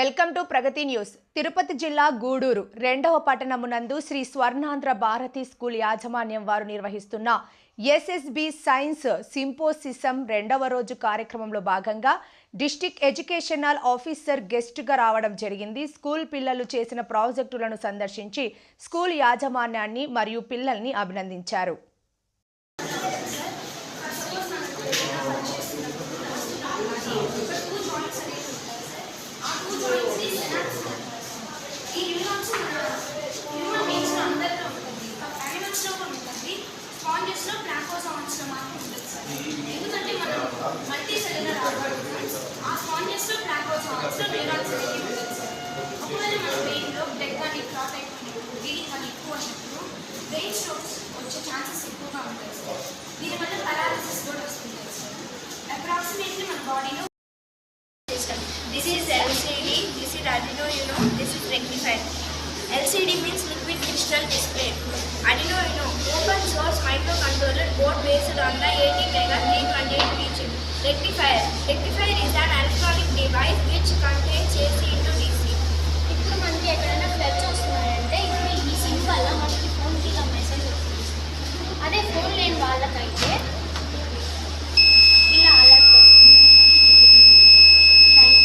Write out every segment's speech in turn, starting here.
Welcome to Pragathi news. Tirupati జిల్లా గూడూరు రెండవ పట్టణమునందు శ్రీ స్వర్ణాంధ్ర భారతి స్కూల్ యాజమాన్యం వారు నిర్వహిస్తున్న ఎస్ఎస్బి సైన్స్ సింపోసిసం రెండవ రోజు కార్యక్రమంలో భాగంగా డిస్టిక్ ఎడ్యుకేషనల్ ఆఫీసర్ గెస్ట్గా రావడం జరిగింది. స్కూల్ పిల్లలు చేసిన ప్రాజెక్టులను సందర్శించి స్కూల్ యాజమాన్యాన్ని మరియు పిల్లల్ని అభినందించారు ఈ యూనివర్స్ హ్యూమన్ బీయింగ్స్లో అందరిలో ఉంటుంది యానిమల్స్లో కూడా ఉంటుంది స్పాంజెస్లో ప్లాకోసాన్స్లో మాత్రం ఉంటుంది సార్ ఎందుకంటే మనం మల్టీ సెల్యులర్ ఆర్గానిజమ్స్ ఆ స్పాంజెస్లో ప్లాకోసాన్స్లో న్యూరాన్స్ అనేవి ఉంటుంది ఒకవేళ మన బ్రెయిన్లో బ్లడ్ కానీ క్లాట్ అయిపోయినప్పుడు బ్లీడింగ్ కానీ ఎక్కువ అయినప్పుడు బ్రెయిన్ స్ట్రోక్స్ వచ్చే ఛాన్సెస్ ఎక్కువగా ఉంటాయి సార్ దీనివల్ల కూడా వస్తుంది సార్ అప్రాక్సిమేట్లీ మన బాడీలో This is LCD, this is Arduino Uno, this is rectifier. LCD means liquid crystal display. Arduino Uno, open source microcontroller board based on the 80 mega 328 chip. Rectifier. Rectifier is an electronic device which contains AC into DC. ఇప్పుడు మనకి ఎక్కడైనా floods వస్తున్నాయంటే ఇప్పుడు ఈ SIM వల్ల మనకి ఫోన్కి ఇలా మెసేజ్ వస్తుంది అదే ఫోన్ లేని వాళ్ళకైతే ఇలా అలర్ట్ వస్తుంది thank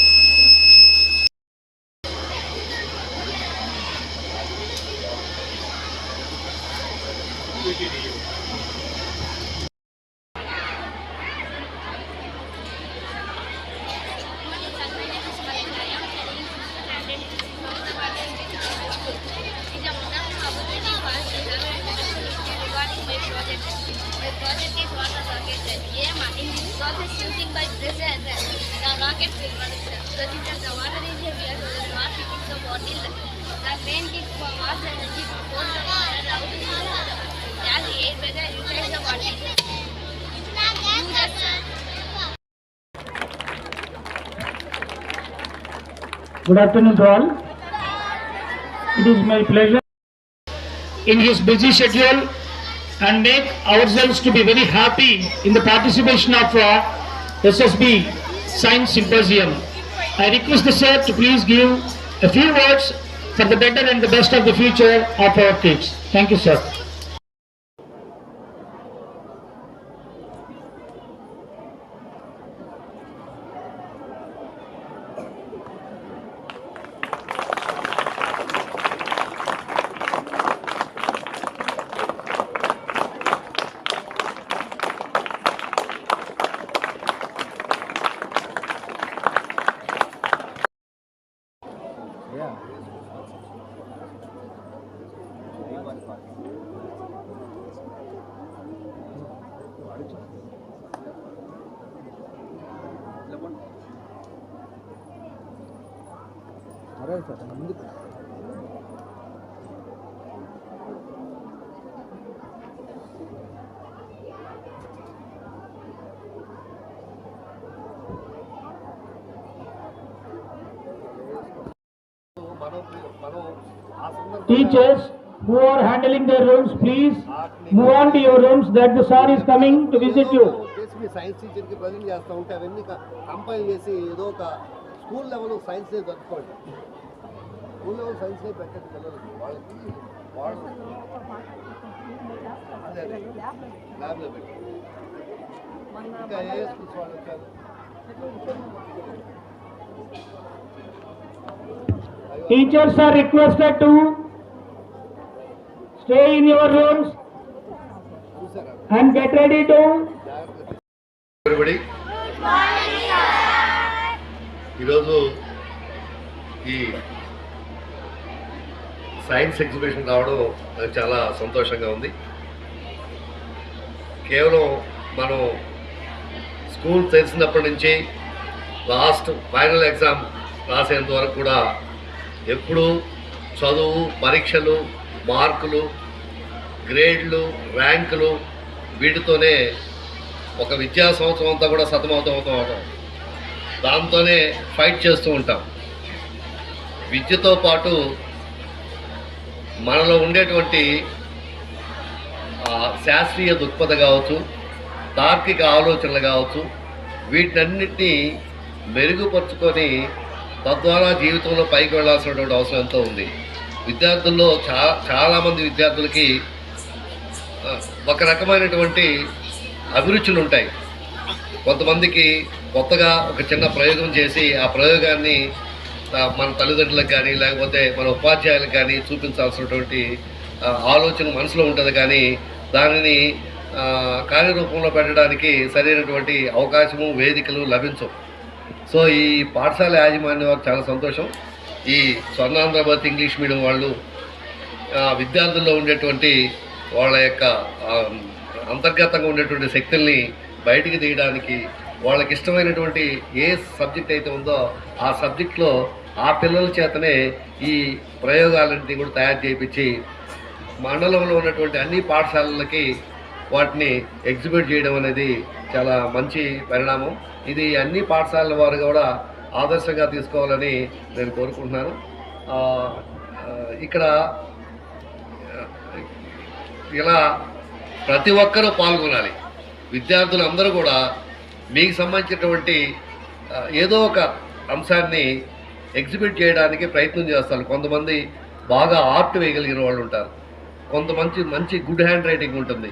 you Using by the rocket will run. The water the bottle. The main tip for energy to the water out the the Good afternoon to all. It is my pleasure in his busy schedule and make ourselves to be very happy in the participation of uh, SSB Science Symposium. I request the sir to please give a few words for the better and the best of the future of our kids. Thank you, sir. Teachers who are handling their rooms, please move on to your rooms that the sir is coming to visit you. చేసి science టీచర్కి present చేస్తూ ఉంటే అవన్నీ compile చేసి ఏదో ఒక school level science జరుపుకోండి school level science పెట్టండి పిల్లలకి. వాళ్ళకి వాళ్ళు అదే ల్యాబ్లో పెట్టి ఇంకా ఏ స్కూల్స్ వాళ్ళు వచ్చారు? Teachers are requested to stay in your rooms and get ready to everybody. ఈరోజు ఈ సైన్స్ ఎగ్జిబిషన్ రావడం నాకు చాలా సంతోషంగా ఉంది. కేవలం మనం స్కూల్ తెలిసినప్పటి నుంచి లాస్ట్ ఫైనల్ ఎగ్జామ్ రాసేంత వరకు కూడా ఎప్పుడూ చదువు పరీక్షలు మార్కులు గ్రేడ్లు ర్యాంకులు వీటితోనే ఒక విద్యా సంవత్సరం అంతా కూడా సతమవుతూ ఉంటాం. దాంతోనే ఫైట్ చేస్తూ ఉంటాం. విద్యతో పాటు మనలో ఉండేటువంటి శాస్త్రీయ దృక్పథ కావచ్చు తార్కిక ఆలోచనలు కావచ్చు వీటన్నిటినీ మెరుగుపరుచుకొని తద్వారా జీవితంలో పైకి వెళ్ళాల్సినటువంటి అవసరం ఎంతో ఉంది. విద్యార్థుల్లో చా చాలామంది విద్యార్థులకి ఒక రకమైనటువంటి అభిరుచులు ఉంటాయి. కొంతమందికి కొత్తగా ఒక చిన్న ప్రయోగం చేసి ఆ ప్రయోగాన్ని మన తల్లిదండ్రులకు కానీ లేకపోతే మన ఉపాధ్యాయులకు కానీ చూపించాల్సినటువంటి ఆలోచన మనసులో ఉంటుంది. కానీ దానిని కార్యరూపంలో పెట్టడానికి సరైనటువంటి అవకాశము వేదికలు లభించవు. సో ఈ పాఠశాల యాజమాన్యం చాలా సంతోషం. ఈ స్వర్ణాంధ్రభారత్ ఇంగ్లీష్ మీడియం వాళ్ళు విద్యార్థుల్లో ఉండేటువంటి వాళ్ళ యొక్క అంతర్గతంగా ఉండేటువంటి శక్తుల్ని బయటికి తీయడానికి వాళ్ళకి ఇష్టమైనటువంటి ఏ సబ్జెక్ట్ అయితే ఉందో ఆ సబ్జెక్ట్లో ఆ పిల్లల చేతనే ఈ ప్రయోగాలన్నింటినీ కూడా తయారు చేయించి మండలంలో ఉన్నటువంటి అన్ని పాఠశాలలకి వాటిని ఎగ్జిబిట్ చేయడం అనేది చాలా మంచి పరిణామం. ఇది అన్ని పాఠశాలల వారు కూడా ఆదర్శంగా తీసుకోవాలని నేను కోరుకుంటున్నాను. ఇక్కడ ఇలా ప్రతి ఒక్కరూ పాల్గొనాలి. విద్యార్థులు అందరూ కూడా మీకు సంబంధించినటువంటి ఏదో ఒక అంశాన్ని ఎగ్జిబిట్ చేయడానికి ప్రయత్నం చేస్తారు. కొంతమంది బాగా ఆర్ట్ వేయగలిగిన వాళ్ళు ఉంటారు. కొంతమంది మంచి గుడ్ హ్యాండ్ రైటింగ్ ఉంటుంది.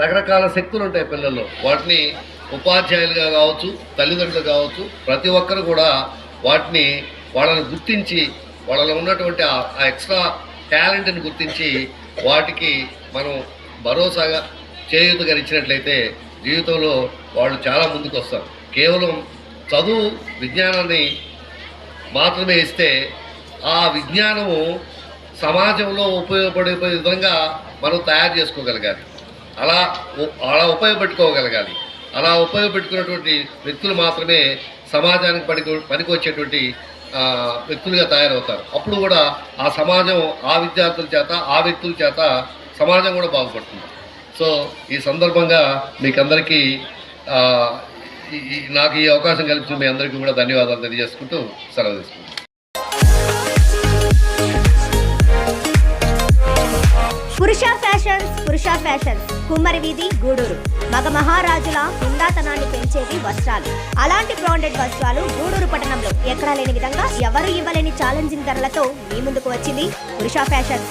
రకరకాల శక్తులు ఉంటాయి పిల్లల్లో. వాటిని ఉపాధ్యాయులుగా కావచ్చు తల్లిదండ్రులు కావచ్చు ప్రతి ఒక్కరు కూడా వాటిని వాళ్ళని గుర్తించి వాళ్ళలో ఉన్నటువంటి ఆ ఆ ఎక్స్ట్రా టాలెంట్ని గుర్తించి వాటికి మనం భరోసాగా చేయూతగా ఇచ్చినట్లయితే జీవితంలో వాళ్ళు చాలా ముందుకు వస్తారు. కేవలం చదువు విజ్ఞానాన్ని మాత్రమే ఇస్తే ఆ విజ్ఞానము సమాజంలో ఉపయోగపడే విధంగా మనం తయారు చేసుకోగలగాలి. అలా అలా ఉపయోగపెట్టుకోగలగాలి. అలా ఉపయోగపెట్టుకున్నటువంటి వ్యక్తులు మాత్రమే సమాజానికి పనికి పనికొచ్చేటువంటి వ్యక్తులుగా తయారవుతారు. అప్పుడు కూడా ఆ సమాజం ఆ విద్యార్థుల చేత ఆ వ్యక్తుల చేత సమాజం కూడా బాగుపడుతుంది. సో ఈ సందర్భంగా మీకు అందరికీ నాకు ఈ అవకాశం కల్పించిన మీ అందరికీ కూడా ధన్యవాదాలు తెలియజేసుకుంటూ సెలవు తీసుకుంటాను పురుష ఫ్యాషన్స్ పురుష ఫ్యాషన్స్ కుమ్మరి వీధి గూడూరు. మగ మహారాజుల హుందాతనాన్ని పెంచేవి వస్త్రాలు. అలాంటి బ్రాండెడ్ వస్త్రాలు గూడూరు పట్టణంలో ఎక్కడా లేని విధంగా ఎవరు ఇవ్వలేని ఛాలెంజింగ్ ధరలతో మీ ముందుకు వచ్చింది పురుష ఫ్యాషన్స్.